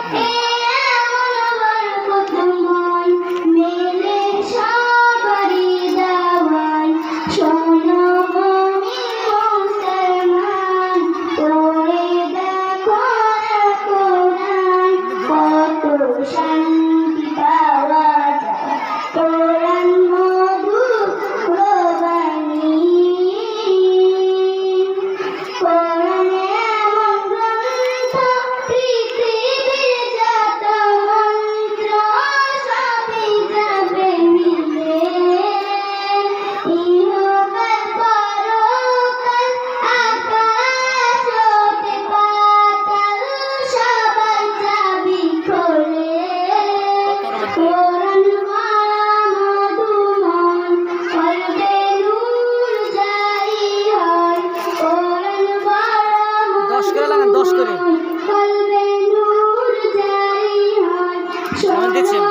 আপনি? মেলে সবারি দাওয়ায় দিচ্ছেন